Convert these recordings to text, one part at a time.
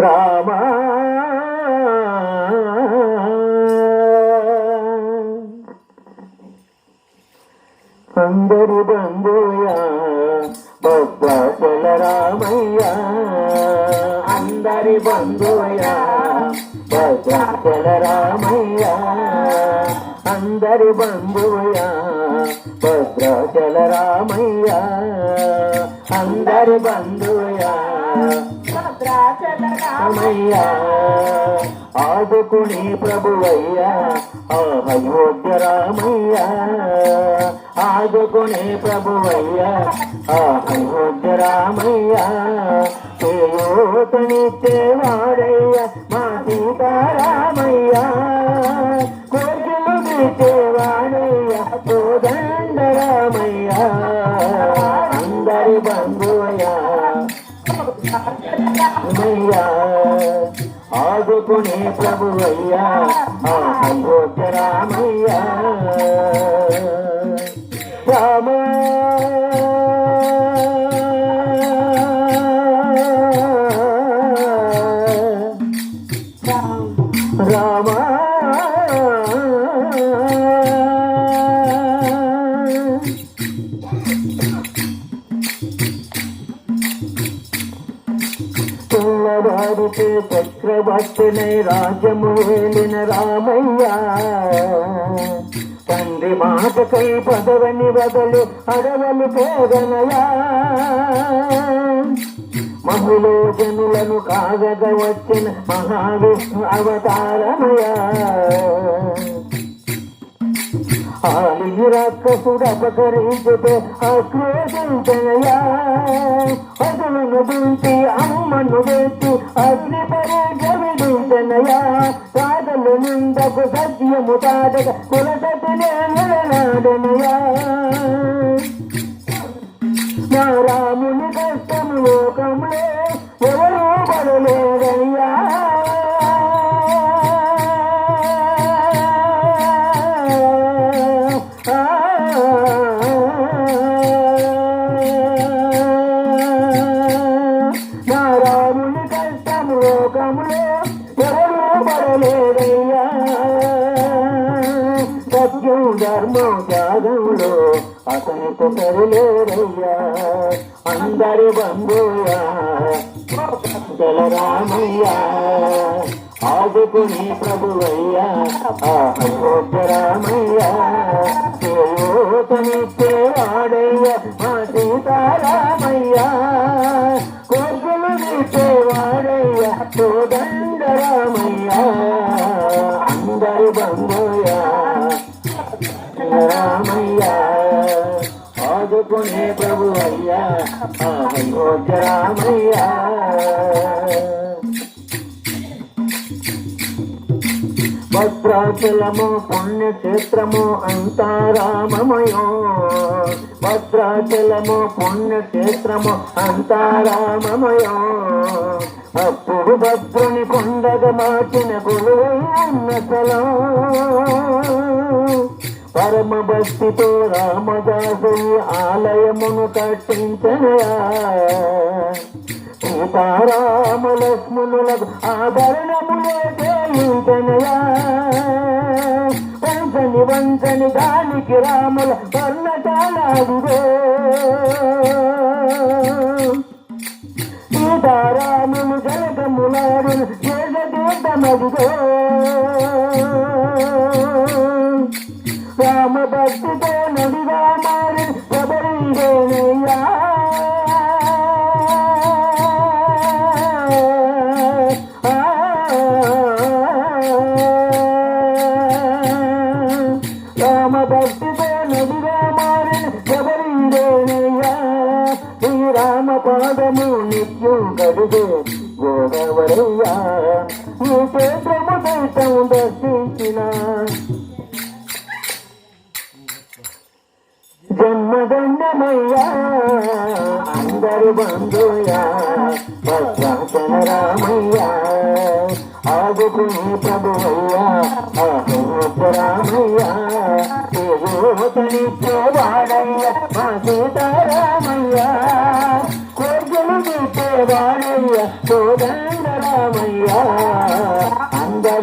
రామా. అందరి బంధుయా భద్రాచల రామయ్య. అందరి బంధుయా భద్రాచల రామయ్య. అందరి బంధుయా భద్రాచల రామయ్య. అందరి బంధుయా రామయ్య ఆదుకుని ప్రభువయ్యా అయోధ్య రామయ్య ఆదుకుని ప్రభువయ్యా అయోధ్య రామయ్య చేయూతనిచ్చేవాడయ్య మా సీతారామయ్య. కోరికలు తీర్చేవాడయ్య. ఆదుకునే ప్రభువయ్యా ఆ అయోధ్య రామయ్యా రామ. పిల్లవాడికి చక్రవర్తినై రాజ్యము వేలిన రామయ్య. తండ్రి మాటకై పదవని వదలు అడవలు పేదనయా మహిళ జనులను కాగద వచ్చిన మహావిష్ణు అవతారమయా ఆలిని రాక్షసుడు అపకరించుతే ఆక్రోశించనయా అదులను దుంటి అమ్మను వెట్టి అగ్ని పరీక్ష విడించనయా నిందకు సత్యము తాడక కులసతినే నిలనాడనయా నా రాముని సత్యం ధర్మం త్యాగంలో అతనితో సరిలేరయ్యా. అందరి బంధుయా రామయ్యా. ఆదుకుని ప్రభువయ్యా. రామయ్యా. చేయూతనిచ్చే వాడయ్యా. మా సీతారామయ్యా రామయ్యా. ఆదుకునే ప్రభు అయ్యా. అయోధ్య రామయ్యా. భద్రాచలము పుణ్యక్షేత్రము అంతా రామమయో. భద్రాచలము పుణ్యక్షేత్రము అంతా రామమయో. అప్పుడు భద్రుని కొండగ మార్చిన కొలువైన స్థలం. పరమ భక్తితో రామదాసు ఆలయమును కట్టించనయా సీతారామ లక్ష్మణులకు ఆభరణములే చేయించనయా వంచని వంచని దానికి రాముల వర్ణటాలాడుగో సీతారామ రామ భక్తితో నడిగా మారి శబరిదేనయ్యా శ్రీరామ పాదము నిత్యం కడుగు గోదావరయ్యా ఈ క్షేత్రము సైతం దర్శించిన జన్మదండమయ్యా అందరు బంధుయా భద్రాచల రామయ్యా ఆదుకుని ప్రభువయ్యా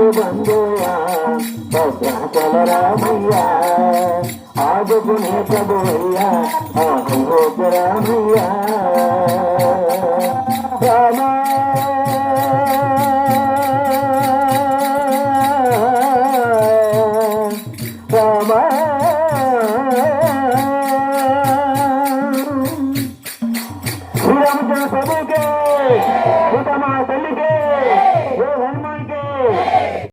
అందరు బంధుయ భద్రాచల రామయ్య ఆదుకునే ప్రభుయ్య ఆహోజ రామయ్య